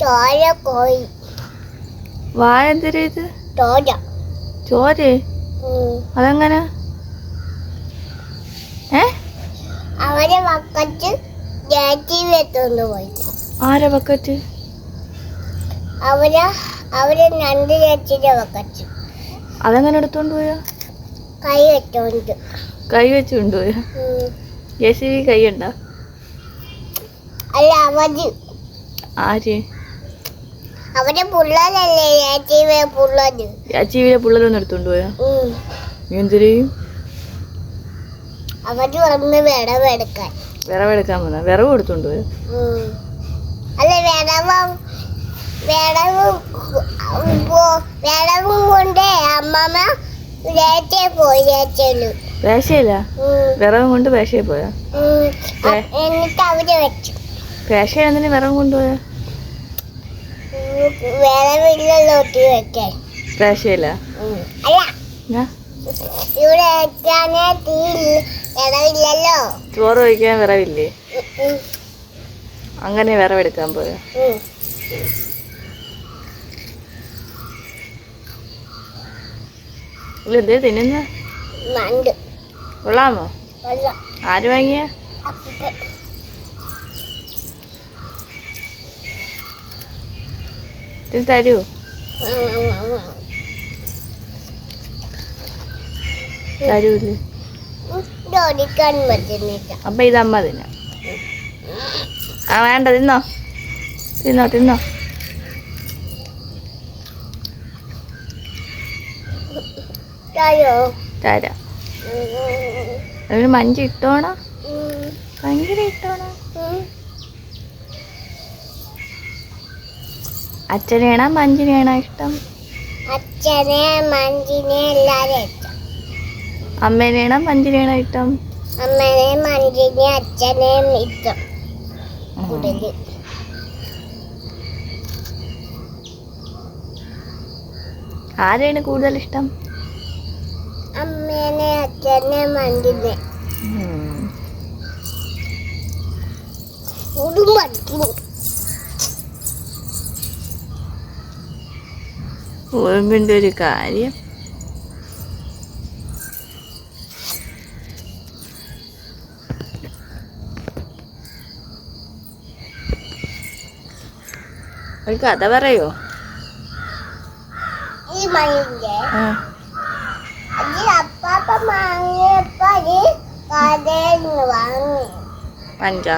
ചോര കോഴി. ഇത്? ചോര? ചോര് അതെങ്ങനെ? ഏ? അവരെ പോയി. ആരാ ബക്കറ്റ് അവരെ അവരെ രണ്ട് ചേച്ചിയുടെ വക്കച്ച് അതെങ്ങനെ എടുത്തോണ്ട് പോയാ? കൈ വെച്ചോണ്ട്. കൈ വെച്ച് കൊണ്ടുപോയാ. ജെ സി ബി കൈ ഉണ്ടോ അല്ല അവർ. ആര്? അച്ചീവിലെ പിള്ളേരൊന്നും എടുത്തോണ്ട് പോയാ. നീ അവർ വിടവെടുക്കാൻ വിറവെടുക്കാൻ പോന്ന വിറവ് എടുത്തോണ്ട് പോയാ. അല്ല വിടവും വിടവും പോ- വിടവും കൊണ്ട് അമ്മമ്മ ചേച്ചി പോയി ചേച്ചിയിൽ പേശയില്ല വിറവും കൊണ്ട് പേശയിൽ പോയാ? എന്നിട്ട് അവർ വെച്ചു. പേശയിൽ എന്തിനു വിറവും കൊണ്ടുപോയാ വെക്കാൻ. അല്ല. ഇവിടെ വെക്കാനേ തീ ചോറ് വയ്ക്കാൻ വിറവില്ലേ അങ്ങനെ വിറവെടുക്കാൻ പോയോ? എന്തേ തിന്നുന്ന? കൊള്ളാമോ? ആര് വാങ്ങിയ? ഇത് തരൂ. തരൂല്ലേ അപ്പൊ ഇതമ്മ തിന്നാം. ആ വേണ്ട തിന്നോ. തിന്നോ തിന്നോ. തരാം. അതിന് മഞ്ച് ഇട്ടോണോ? ഭയങ്കര ഇട്ടോണോ? അച്ഛനെയാണോ മഞ്ചിനെയാണോ ഇഷ്ടം? അച്ഛനെ മഞ്ചിനെ എല്ലാരും ഇഷ്ടം. അമ്മേനെയാണോ മഞ്ചിനെയാണോ ഇഷ്ടം? അമ്മനെ അച്ഛനെ ഇഷ്ടം. ആരെയാണ് കൂടുതൽ ഇഷ്ടം? അമ്മേനെ അച്ഛനെ മഞ്ജിനെ. കുടുംബം ഉറുമ്പിന്റെ ഒരു കാര്യം. ഒരു കഥ പറയോ? ഈ മണിന്റെ അപ്പാപ്പ വാങ്ങിയപ്പോ കടയിൽ നിന്ന് വാങ്ങി. പഞ്ചാ.